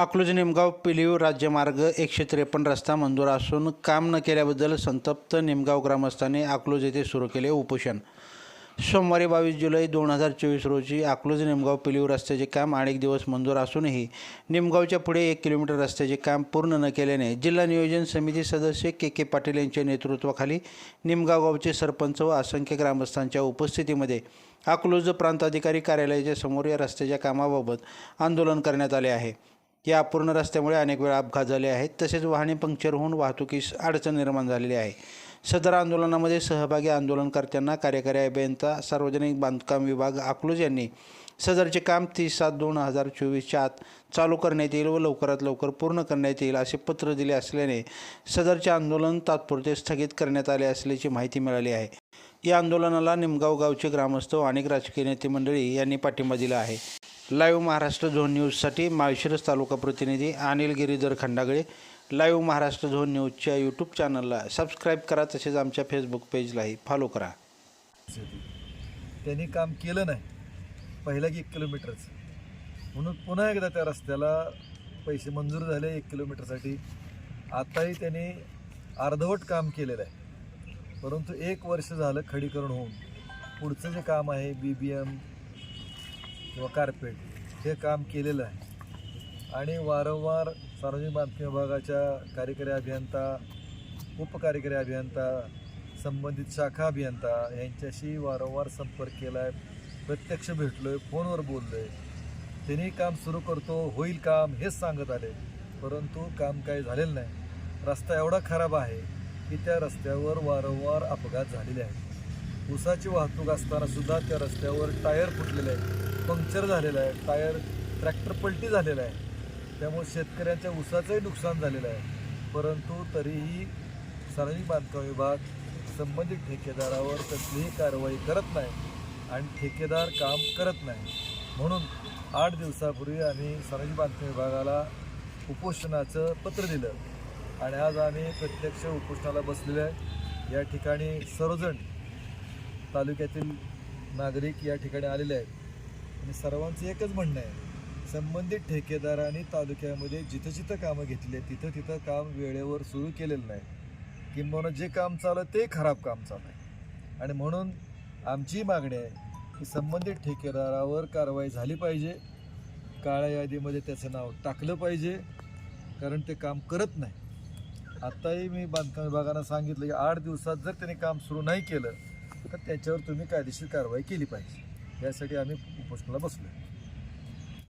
अकलूज निमगाव पिलीव राज्यमार्ग एकशे त्रेपन्न रस्ता मंजूर असून काम न केल्याबद्दल संतप्त निमगाव ग्रामस्थांनी अकलूज येथे सुरू केले उपोषण. सोमवारी बावीस जुलै दोन हजार चोवीस रोजी अकलूज निमगाव पिलीव रस्त्याचे काम अनेक दिवस मंजूर असूनही निमगावच्या पुढे एक किलोमीटर रस्त्याचे काम पूर्ण न केल्याने जिल्हा नियोजन समिती सदस्य के के पाटील यांच्या नेतृत्वाखाली निमगाव गावचे सरपंच व असंख्य ग्रामस्थांच्या उपस्थितीमध्ये अकलूज प्रांताधिकारी कार्यालयाच्या समोर या रस्त्याच्या कामाबाबत आंदोलन करण्यात आले आहे. या अपूर्ण रस्त्यामुळे अनेक वेळा अपघात झाले आहेत. तसेच वाहने पंक्चर होऊन वाहतुकीस अडचण निर्माण झालेली आहे. सदर आंदोलनामध्ये सहभागी आंदोलनकर्त्यांना कार्यकारी अभियंता सार्वजनिक बांधकाम विभाग अकलूज यांनी सदरचे काम तीस सात दोन हजार चोवीसच्या आत चालू करण्यात येईल व लवकरात लवकर पूर्ण करण्यात येईल असे पत्र दिले असल्याने सदरचे आंदोलन तात्पुरते स्थगित करण्यात आले असल्याची माहिती मिळाली आहे. या आंदोलनाला निमगाव गावचे ग्रामस्थ व अनेक राजकीय नेते मंडळी यांनी पाठिंबा दिला आहे. लाईव्ह महाराष्ट्र झोन न्यूजसाठी माळशिरस तालुका प्रतिनिधी अनिल गिरीधर खंडागळे लाईव्ह महाराष्ट्र झोन न्यूजच्या यूट्यूब चॅनलला सबस्क्राईब करा तसेच आमच्या फेसबुक पेजलाही फॉलो करा. त्यांनी काम केलं नाही. पहिलं की एक किलोमीटरचं. म्हणून पुन्हा एकदा त्या रस्त्याला पैसे मंजूर झाले एक किलोमीटरसाठी. आताही त्यांनी अर्धवट काम केलेलं आहे. परंतु एक वर्ष झालं खडीकरण होऊन. पुढचं जे काम आहे बी बी एम किंवा कार्पेट हे काम केलेलं आहे. आणि वारंवार सार्वजनिक बांधकाम विभागाच्या कार्यकारी अभियंता उपकार्यकारी अभियंता संबंधित शाखा अभियंता यांच्याशी वारंवार संपर्क केला आहे प्रत्यक्ष भेटलो आहे फोनवर बोललो आहे त्यांनी काम सुरू करतो होईल काम हेच सांगत आले. परंतु काम काही झालेलं नाही. रस्ता एवढा खराब आहे की त्या रस्त्यावर वारंवार अपघात झालेले आहेत. ऊसाची वाहतूक असताना सुद्धा त्या रस्त्यावर टायर फुटलेलं आहे पंक्चर झालेलं आहे. टायर ट्रॅक्टर पलटी झालेला आहे. त्यामुळे शेतकऱ्यांच्या ऊसाचंही नुकसान झालेलं आहे. परंतु तरीही सार्वजनिक बांधकाम विभाग संबंधित ठेकेदारावर कसलीही कारवाई करत नाही आणि ठेकेदार काम करत नाही. म्हणून आठ दिवसापूर्वी आम्ही सार्वजनिक बांधकाम विभागाला उपोषणाचं पत्र दिलं. आणि आज आम्ही प्रत्यक्ष उपोषणाला बसलेलो आहे. या ठिकाणी सर्वजण तालुक्यातील नागरिक या ठिकाणी आलेले आहेत. आणि सर्वांचं एकच म्हणणं आहे संबंधित ठेकेदारांनी तालुक्यामध्ये जिथं जिथं कामं घेतली तिथं तिथं काम वेळेवर सुरू केलेलं नाही. किंबहुना जे काम चालू ते खराब काम चालू आहे. आणि म्हणून आमची मागणी आहे की संबंधित ठेकेदारावर कारवाई झाली पाहिजे. काळ्या यादीमध्ये त्याचं नाव टाकलं पाहिजे कारण ते काम करत नाही. आत्ताही मी बांधकाम विभागानं सांगितलं की आठ दिवसात जर त्यांनी काम सुरू नाही केलं तर त्याच्यावर तुम्ही कायदेशीर कारवाई केली पाहिजे. यासाठी आम्ही उपोषणाला बसलो